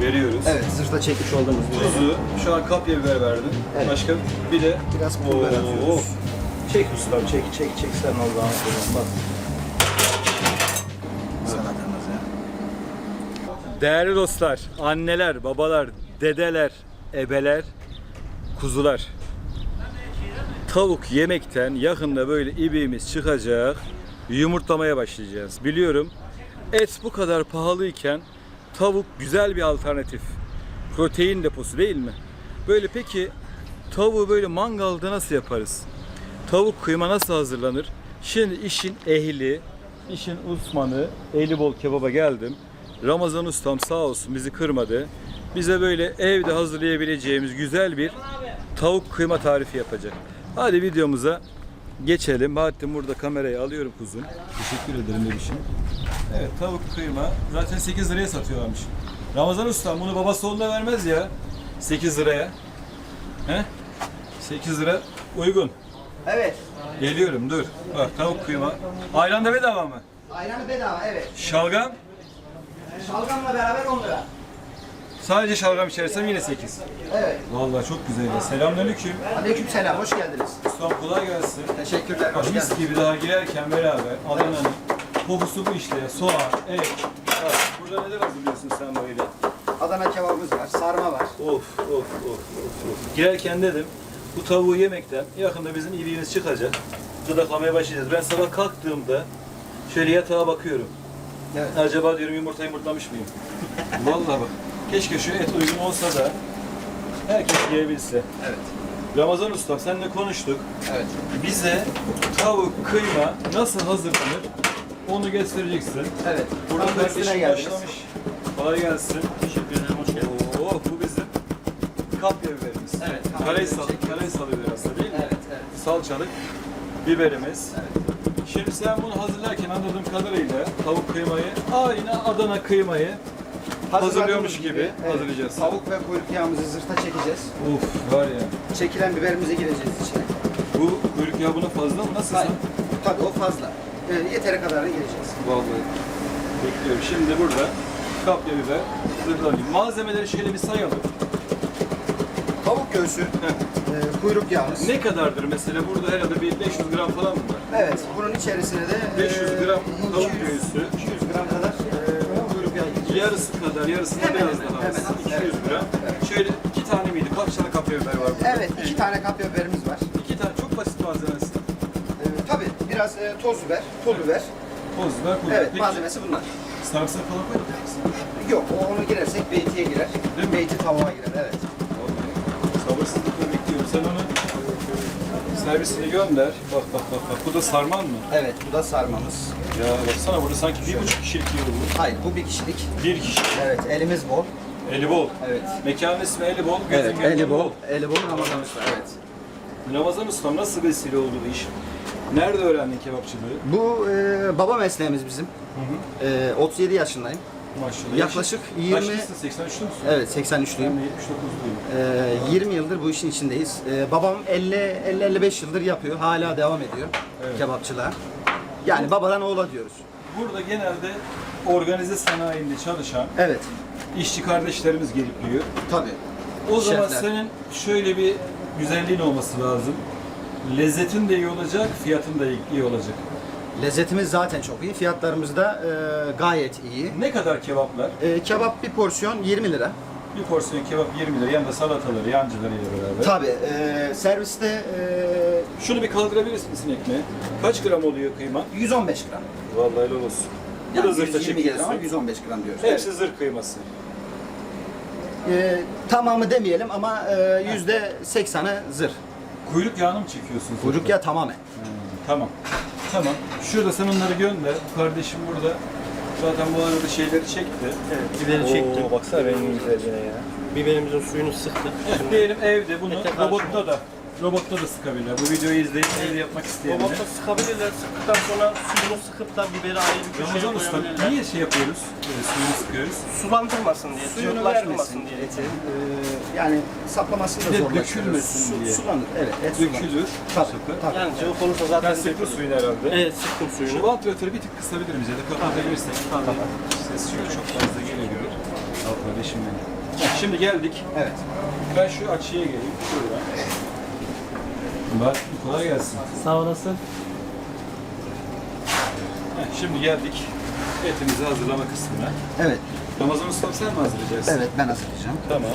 Veriyoruz. Evet, zırhta çekmiş olduğumuz bir Tuzu, şu an kapya biber verdim. Evet. Başka bir de Biraz pul biber atıyoruz. Çek ustam, çek, çek, çek sen Allah'ını seversen bak. Değerli dostlar, anneler, babalar, dedeler, ebeler, kuzular. Tavuk yemekten yakında böyle ibiğimiz çıkacak. Yumurtlamaya başlayacağız. Biliyorum et bu kadar pahalıyken tavuk güzel bir alternatif. Protein deposu değil mi? Böyle peki tavuğu böyle mangalda nasıl yaparız? Tavuk kıyma nasıl hazırlanır? Şimdi işin ehli, işin uzmanı, eli bol kebaba geldim. Ramazan ustam sağ olsun bizi kırmadı. Bize böyle evde hazırlayabileceğimiz güzel bir tavuk kıyma tarifi yapacak. Hadi videomuza geçelim. Bahattin burada kamerayı alıyorum kuzum. Teşekkür ederim bebişim. Evet tavuk kıyma zaten 8 liraya satıyorlarmış. Ramazan ustam bunu babası oğluna vermez ya. 8 liraya. He? 8 lira uygun. Evet, Geliyorum dur. Bak tavuk kıyma. Ayran da bedava mı? ayranı bedava, evet. Şalgam. Şalgamla beraber 10 lira. Sadece şalgam içersem yine 8. Evet. Vallahi çok güzel ya. Selamünaleyküm. Aleyküm selam, hoş geldiniz. Ustam kolay gelsin. Teşekkürler, hoş Mis geldiniz. gibi daha girerken beraber Adana'nın kokusu bu işte ya. Soğan, et. Bak burada neler hazırlıyorsun sen böyle? Adana kebabımız var, sarma var. Of of of of of. Girerken dedim bu tavuğu yemekten yakında bizim iliğimiz çıkacak. Gıdaklamaya başlayacağız. Ben sabah kalktığımda şöyle yatağa bakıyorum. Evet. Acaba diyorum yumurta yumurtlamış mıyım? Vallahi bak. Keşke şu et uygun olsa da herkes yiyebilse. Evet. Ramazan Usta seninle konuştuk. Evet. Bize tavuk kıyma nasıl hazırlanır onu göstereceksin. Evet. Burada Tam üstüne kardeşim geldiniz. başlamış. Kolay gelsin. Teşekkür ederim. Hoş geldin. Oo, bu bizim kapya biberimiz. Evet, Karahisal, biberi çekiyoruz. Karahisal biberi aslında değil mi? Evet, evet. Salçalık biberimiz. Evet. Şimdi sen bunu hazırlarken anladığım kadarıyla tavuk kıymayı aynı Adana kıymayı hazırlıyormuş gibi hazırlayacağız. Tavuk ve kuyruk yağımızı zırhta çekeceğiz. Of var ya. Çekilen biberimize gireceğiz içine. Bu kuyruk yağı buna fazla mı? Nasıl Hayır. Tabii o fazla. Ee, yeteri kadarına gireceğiz. Vallahi. Bekliyorum. Şimdi burada kapya biber hazırlanıyor. Malzemeleri şöyle bir sayalım. Tavuk göğsü, e, kuyruk yağımız. Ne kadardır mesela? Burada herhalde bir 500 gram falan mı var? Evet, bunun içerisine de 500 e, gram tavuk 200 göğsü. 200 gram kadar e. Yarısı kadar, yarısından Hemen biraz hemen, daha az. hemen. 200 Evet. gram. Evet. Şöyle iki tane miydi? Kaç tane kapya biber var burada? Evet, iki tane kapya biberimiz var. İki tane çok basit malzemesi. E, tabii biraz e, toz biber, pul biber. Toz biber, pul biber. Evet, Peki, malzemesi bunlar. sarımsak falan koyacak mısın? Yok, onu girersek beytiye girer. Değil mi? Beyti tavuğa girer, evet. Sabırsızlıkla bekliyorum. Sen onu servisini gönder. Bak bak bak bak. Bu da sarman mı? Evet, bu da sarmamız. Ya baksana burada sanki bir buçuk kişilik yiyor bu. Hayır, bu bir kişilik. Bir kişi. Evet, elimiz bol. Eli bol. Evet. Mekanın ismi Eli Bol. gözün Evet, gönlün eli bol. Eli bol Ramazan Usta, evet. Ramazan Ustam nasıl vesile oldu bu iş? Nerede öğrendin kebapçılığı? Bu e, baba mesleğimiz bizim. E, 37 yaşındayım. Maşallah. Yaklaşık Yaşın- 20 Kaçlısın? 83'lü müsün? Evet, Ben 83'lüyüm. de 79'luyum. E, 20 yıldır bu işin içindeyiz. E, babam 50 50 55 yıldır yapıyor. Hala devam ediyor Evet. kebapçılığa. Yani babadan oğula diyoruz. Burada genelde organize sanayinde çalışan Evet. işçi kardeşlerimiz gelip yiyor. Tabii. O zaman Şefler. senin şöyle bir güzelliğin olması lazım. Lezzetin de iyi olacak, fiyatın da iyi olacak. Lezzetimiz zaten çok iyi. Fiyatlarımız da e, gayet iyi. Ne kadar kebaplar? E, kebap bir porsiyon 20 lira. Bir porsiyon kebap 20 lira. Yanında salataları, yancılarıyla beraber. Tabii. e, serviste e, Şunu bir kaldırabilir misin ekmeği? Kaç gram oluyor kıyma? 115 gram. Vallahi helal olsun. Bu da Yani zırhta 120 gelir ama çekiyorsun. 115 gram diyoruz. Hepsi zırh kıyması. E, tamamı demeyelim ama e, yüzde 80'ı zırh. Kuyruk yağını mı çekiyorsun? Kuyruk yağı tamamen. Tamam. Tamam. Şurada sen onları gönder. Kardeşim burada zaten bu arada şeyleri çekti. Evet, biberi çektim. baksana rengin güzelliğine ya. Biberimizin suyunu sıktık. Evet, diyelim evde bunu Ete karşı robotta da Robotta da sıkabilirler. Bu videoyu izleyip evde yapmak isteyenler. Robotta sıkabilirler. Sıktıktan sonra suyunu sıkıp da biberi ayrı bir köşeye Ramazan Usta koyabilirler. niye şey yapıyoruz? E, suyunu sıkıyoruz. Sulandırmasın diye, Suyunu cıvıklaştırmasın vermesin diye. eti. Ee, yani saplaması da Bir de zorlaştırır. dökülmesin Su- diye. Sulanır. Evet. Et sulanır. Dökülür. Tabii. Tabii. Yani cıvık olursa Ben zaten sıktım dökülür. suyunu herhalde. Evet, sıktım Şu suyunu. vantilatörü bir tık kısabilir miyiz ya da kapatabilirsek? Ses şöyle çok fazla gelebilir. Al kardeşim benim. Şimdi geldik. Evet. Ben şu açıya geleyim. Şuradan. Bak kolay gelsin. Sağ olasın. Heh, Şimdi geldik etimizi hazırlama kısmına. Evet. Ramazan ustam sen mi hazırlayacaksın? Evet ben hazırlayacağım. Tamam.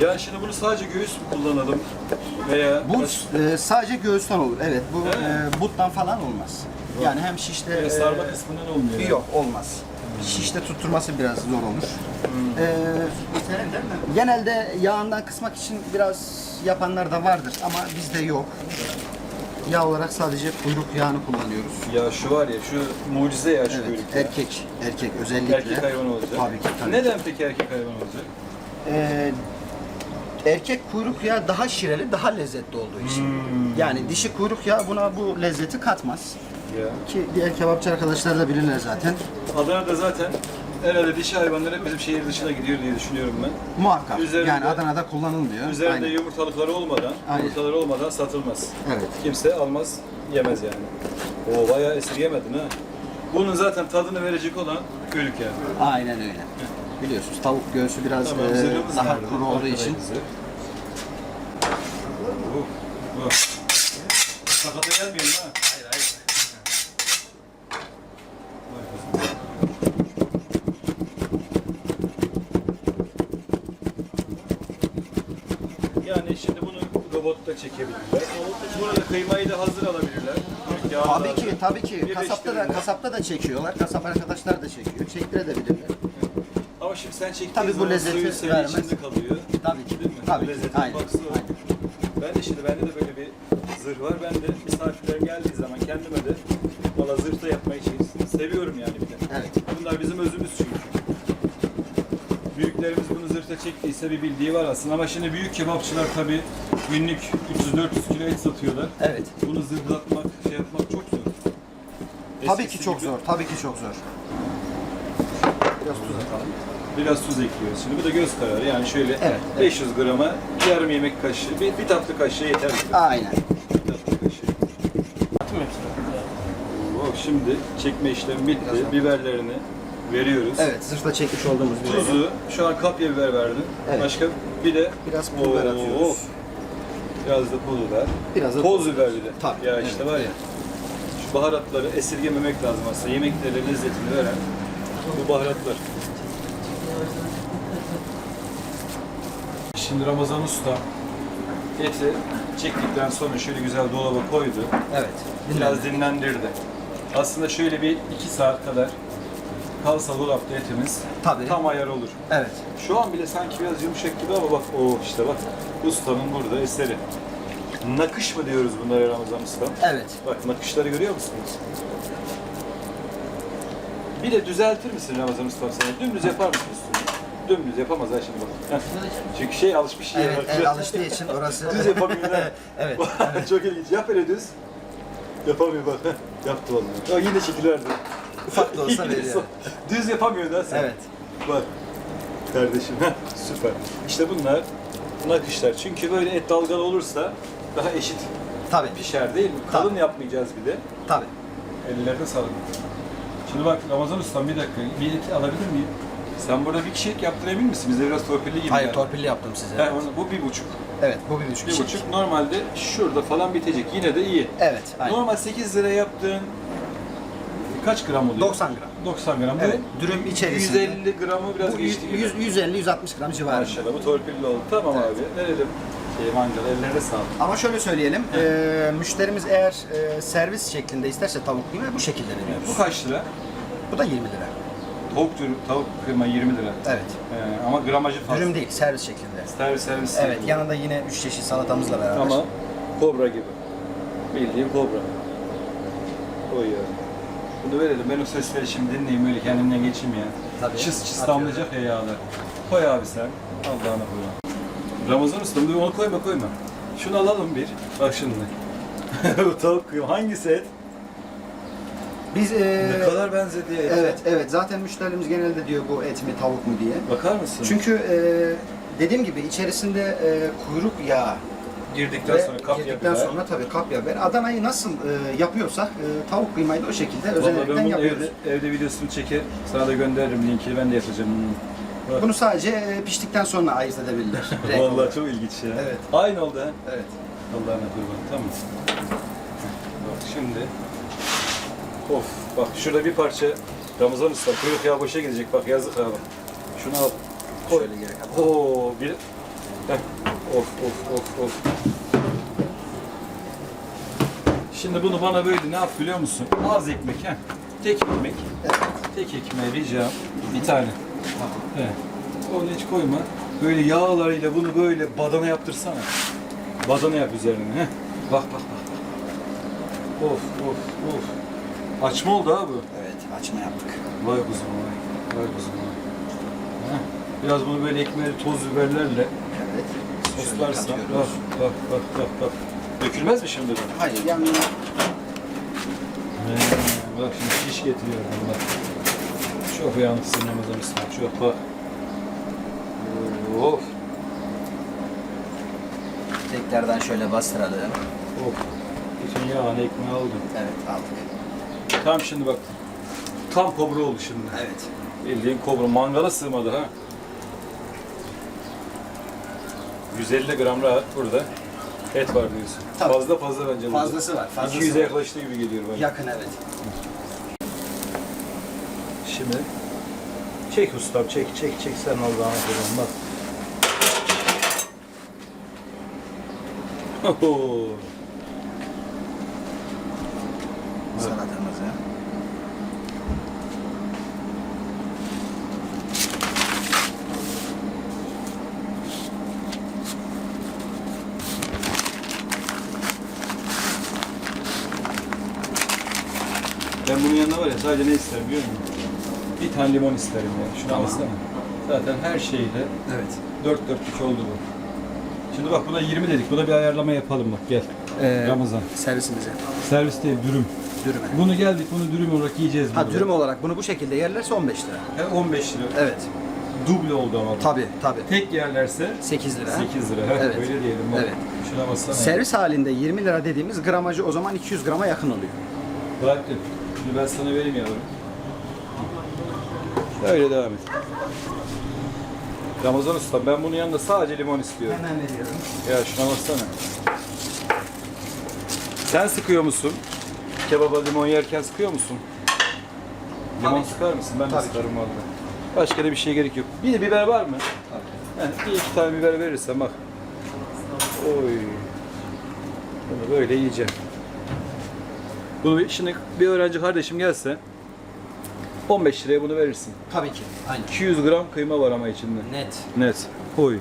Ya şimdi bunu sadece göğüs mü kullanalım veya Bu e, sadece göğüsten olur. Evet. Bu e, buttan falan olmaz. Yani hem şişte Böyle e, sarma kısmından olmuyor. yani. yok olmaz. Şişte tutturması biraz zor olur. E, genelde yağından kısmak için biraz yapanlar da vardır ama bizde yok. Yağ olarak sadece kuyruk yağını kullanıyoruz. Ya şu var ya şu mucize ya şu Evet, kuyruk ya. erkek, erkek özellikle. Erkek hayvan olacak. Tabii ki. Tabii. Neden peki erkek hayvan olacak? Ee, erkek kuyruk yağı daha şireli, daha lezzetli olduğu için. Hmm. Yani dişi kuyruk yağı buna bu lezzeti katmaz. Ya. Ki diğer kebapçı arkadaşlar da bilirler zaten. Adana'da zaten herhalde dişi hayvanlar hep bizim şehir dışına gidiyor diye düşünüyorum ben. Muhakkak. Üzerinde- yani Adana'da kullanılmıyor. Üzerinde Aynen. yumurtalıkları olmadan, Aynen. yumurtaları olmadan satılmaz. Evet. Kimse almaz, yemez yani. O bayağı esirgemedin ha. Bunun zaten tadını verecek olan kuyruk yani. Aynen öyle. Biliyorsunuz tavuk göğsü biraz Tamam, e, daha kuru olduğu için. Oh, oh. Sakata gelmeyelim ha. Hayır hayır. Yani şimdi bunu robotta çekebilirler. Burada kıymayı da hazır alabilirler. Tabii ki, tabii ki. Kasapta da kasapta da çekiyorlar. Kasap arkadaşlar da çekiyor. Çektirebilirler. Ama şimdi sen çektiğin Tabii bu zaman lezzeti suyu senin vermez. içinde kalıyor. Tabii ki. Değil mi? Tabii ki. Lezzetin Aynen. baksı o. Aynen. Ben de şimdi bende de böyle bir zırh var. Ben de misafirler geldiği zaman kendime de valla zırhta yapmayı şey- seviyorum yani bir de. Evet. Bunlar bizim özümüz çünkü. Zırhta çektiyse bir bildiği var aslında ama şimdi büyük kebapçılar tabii günlük 300-400 kilo et satıyorlar. Evet. Bunu zırhlatmak, şey yapmak çok zor. Tabii Eskisi ki çok gibi zor. Tabii ki çok zor. Biraz tuz atalım. Biraz tuz ekliyoruz. Şimdi bu da göz kararı yani şöyle Evet, evet. 500 grama yarım yemek kaşığı, bir, bir tatlı kaşığı yeter. Aynen. Bir tatlı kaşığı. Hepsini. Şimdi çekme işlemi bitti. Biberlerini veriyoruz. Evet, zırhla çekmiş olduğumuz bir Tuzu, şu an kapya biber verdin. Evet. Başka bir de Biraz pul biber atıyoruz. Biraz da pul biber. Biraz da Toz biber bir de. Tabii, Ya evet, işte var ya. Şu baharatları esirgememek lazım aslında. Yemeklere lezzetini veren bu baharatlar. Şimdi Ramazan Usta eti çektikten sonra şöyle güzel dolaba koydu. Evet. Biraz dinlendirdi. Aslında şöyle bir iki saat kadar kalsa dolapta etimiz Tabii. tam ayar olur. Evet. Şu an bile sanki biraz yumuşak gibi ama bak o işte bak ustanın burada eseri. Nakış mı diyoruz bunlara Ramazan Usta? Evet. Bak nakışları görüyor musunuz? Bir de düzeltir misin Ramazan Usta sana? Dümdüz yapar mısın üstünü? Dümdüz yapamaz ha şimdi bak. Çünkü şey alışmış ya. Evet, el alıştığı için orası. Düz yapamıyor ha. evet. Çok ilginç. Yap öyle düz. Yapamıyor bak. Yaptı vallahi. Ya yine şekillerdi. Ufak da olsa Yine veriyor. Düz yapamıyor da sen. Evet. Bak. Kardeşim. heh, Süper. İşte bunlar nakışlar. Çünkü böyle et dalgalı olursa daha eşit Tabii. pişer değil mi? Kalın yapmayacağız bir de. Tabii. Ellerine sağlık. Şimdi bak Ramazan Ustam bir dakika. Bir et alabilir miyim? Sen burada bir kişilik yaptırabilir misin? Bizde biraz torpilli gibi. Hayır, yani. torpilli yaptım size. He, onu- bu bir buçuk. Evet, bu bir buçuk Bir kişilik. buçuk normalde şurada falan bitecek. Yine de iyi. Evet, aynen. Normal 8 lira yaptığın kaç gram oluyor? 90 gram. 90 gram. Evet, dürüm içerisinde. 150 gramı biraz Bu geçti gibi. 150-160 gram civarında. Maşallah bu torpilli oldu. Tamam abi. Verelim. Şey mangal ellerine sağlık. Ama şöyle söyleyelim, e, müşterimiz eğer e, servis şeklinde isterse tavuk kıyma bu şekilde veriyoruz. Bu kaç lira? Bu da 20 lira. Tavuk dürüm, tavuk kıyma 20 lira. Evet. Ee, ama gramajı fazla. Dürüm değil, servis şeklinde. Servis servis. Evet, yanında yine 3 çeşit salatamızla beraber. Ama kobra gibi. Bildiğin kobra. Oy ya. Bunu verelim. Ben o sesleri şimdi dinleyeyim öyle kendimden geçeyim ya. Tabii. Çıs çıs Atıyorum. damlayacak ya yağlar. Koy abi sen. Allah'ına koy. Ramazan Usta bunu onu koyma koyma. Şunu alalım bir. Bak şimdi. Bu tavuk kıyma. Hangisi et? Biz e, ne kadar benzedi ya ete. Evet, evet. Zaten müşterimiz genelde diyor bu et mi tavuk mu diye. Bakar mısın? Çünkü e, dediğim gibi içerisinde e, kuyruk yağı girdikten ve sonra kapya girdikten biber. sonra tabii kapya biber. Adana'yı nasıl e, yapıyorsak e, tavuk kıymayı da o şekilde Vallahi ben yapıyoruz. evde, evde videosunu çeker, sana da gönderirim linkini ben de yapacağım. Bak. Bunu sadece e, piştikten sonra ayırt edebilirler. renk Vallahi çok ilginç ya. Evet. Aynı oldu ha. Evet. Allah'ına kurban. Tamam. Bak şimdi. Of bak şurada bir parça Ramazan Usta kuyruk yağı boşa gidecek bak yazık abi. Şunu al. Koy. Şöyle kapat. Oo bir. Heh. Of of of of. Şimdi bunu bana böyle ne yap biliyor musun? Az ekmek ha. Tek ekmek. Evet. Tek ekmeği ricam. Bir tane. Evet. Onu hiç koyma. Böyle yağlarıyla bunu böyle badana yaptırsana. Badana yap üzerine. Heh. Bak bak bak. Of of of. Açma oldu ha bu. Evet, açma yaptık. Vay kuzum vay. Vay kuzum vay. Heh. Biraz bunu böyle ekmeği toz biberlerle Evet. Soslarsan. Bak bak bak bak bak. Dökülmez mi şimdi bu? Hayır, yanına He, bak şimdi şiş getiriyorum bak. Çok uyanıksın Ramazan Usta. Çok bak. Of. tekrardan şöyle bastıralım. Of. Bütün yağını ekmeği aldım. Evet, aldık. Tam şimdi bak. Tam kobra oldu şimdi. Evet. Bildiğin kobra. Mangala sığmadı ha. 150 gram rahat burada. Et var diyorsun. Tabii. Fazla fazla bence burada. Fazlası var, fazlası 200'e var. yaklaştı gibi geliyor bana. Yakın evet. Şimdi çek ustam çek çek çek sen Allah'ına kurban bak. Oho. Salatamızı. Ben bunun yanına var ya sadece ne isterim biliyor musun? Bir tane limon isterim ya. Şunu Tamam. alsana. Zaten her şeyde Evet. dört dörtlük oldu bu. Şimdi bak buna 20 dedik. Buna bir ayarlama yapalım bak gel. Ee, Ramazan. servisimize. Servis değil dürüm. Dürüme. Bunu geldik bunu dürüm olarak yiyeceğiz. Ha burada. dürüm olarak bunu bu şekilde yerlerse 15 lira. He, 15 lira. Evet. Duble oldu ama. Tabi tabi. Tek yerlerse 8 lira. 8 lira. Evet. Öyle diyelim. Bak. Evet. Şuna bassana. Servis halinde 20 lira dediğimiz gramajı o zaman 200 grama yakın oluyor. Bahattin, Şimdi ben sana vereyim yavrum. Öyle devam et. Ramazan Usta ben bunun yanında sadece limon istiyorum. Hemen veriyorum. Ya şuna baksana. Sen sıkıyor musun? Kebaba limon yerken sıkıyor musun? Limon Tabii sıkar mısın? Ben de Tabii ki. sıkarım valla. Başka da bir şey gerek yok. Bir de biber var mı? Yani bir iki tane biber verirsen bak. Oy. Bunu böyle yiyeceğim. Bunu bir- şimdi bir öğrenci kardeşim gelse 15 liraya bunu verirsin. Tabii ki. Aynen. 200 gram kıyma var ama içinde. Net. Net. Oy.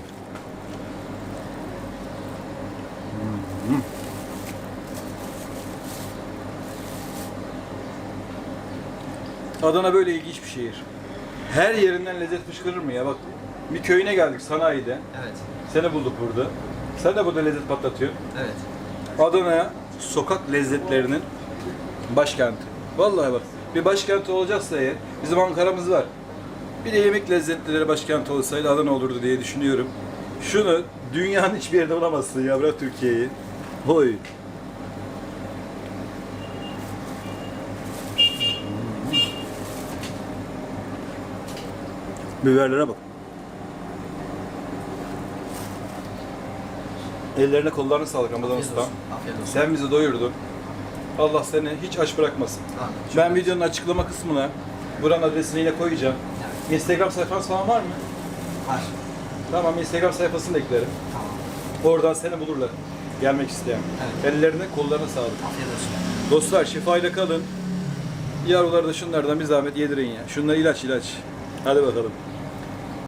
Adana böyle ilginç bir şehir. Her yerinden lezzet fışkırır mı ya? Bak bir köyüne geldik sanayide. Evet. Seni bulduk burada. Sen de burada lezzet patlatıyorsun. Evet. Adana'ya sokak lezzetlerinin başkenti. Vallahi bak bir başkenti olacaksa eğer bizim Ankara'mız var. Bir de yemek lezzetleri başkenti olsaydı Adana olurdu diye düşünüyorum. Şunu dünyanın hiçbir yerinde bulamazsın ya bırak Türkiye'yi. Hoy. Biberlere bak. Ellerine kollarına sağlık Ramazan Usta. Sen bizi doyurdun. Allah seni hiç aç bırakmasın. Amin. Ben videonun açıklama kısmına buranın adresini yine koyacağım. Instagram sayfanız falan var mı? Var. Tamam Instagram sayfasını da eklerim. Tamam. Oradan seni bulurlar. Gelmek isteyen. Evet. Ellerine kollarına sağlık. Afiyet olsun. Dostlar şifayla kalın. Yavruları da şunlardan bir zahmet yedirin ya. Şunlar ilaç ilaç. Hadi bakalım.